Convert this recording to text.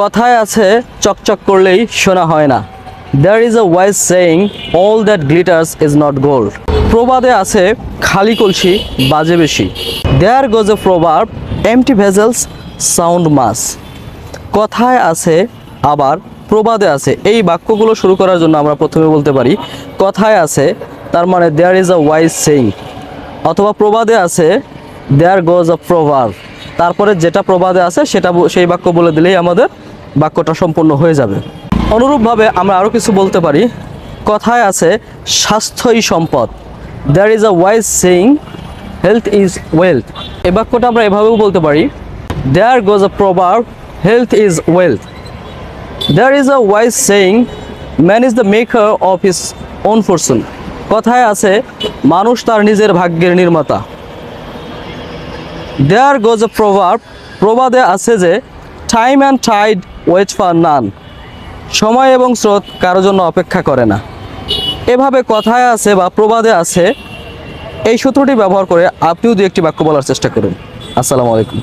কথায় আছে, চকচক করলেই শোনা হয় না। There is a wise saying all that glitters is not gold প্রবাদে আছে, খালি কলসি বাজে বেশি। There goes A প্রবাব MT vessels sound much কথায় আছে, আবার প্রবাদে আছে। এই বাক্যগুলো শুরু করার জন্য আমরা প্রথমে বলতে পারি, কথায় আছে, তার মানে there is a wise saying অথবা প্রবাদে আছে দেয়ার গোজ আ প্রভাব তারপরে যেটা প্রবাদে আছে সেটা সেই বাক্য বলে দিলেই আমাদের বাক্যটা সম্পূর্ণ হয়ে যাবে। অনুরূপভাবে আমরা আরও কিছু বলতে পারি। কথায় আছে, স্বাস্থ্যই সম্পদ। There is a wise saying health is wealth এই বাক্যটা আমরা এভাবেও বলতে পারি দেয়ার গোজ আ প্রভাব health is wealth there is a wise saying man is the maker of his own fortune কথায় আছে, মানুষ তার নিজের ভাগ্যের নির্মাতা। দেয়ার গোজ এ প্রভাব প্রবাদে আছে যে time and tide wait for none সময় এবং স্রোত কারও জন্য অপেক্ষা করে না। এভাবে কথায় আছে বা প্রবাদে আছে, এই সূত্রটি ব্যবহার করে আপনিও দু একটি বাক্য বলার চেষ্টা করুন। আসসালামু আলাইকুম।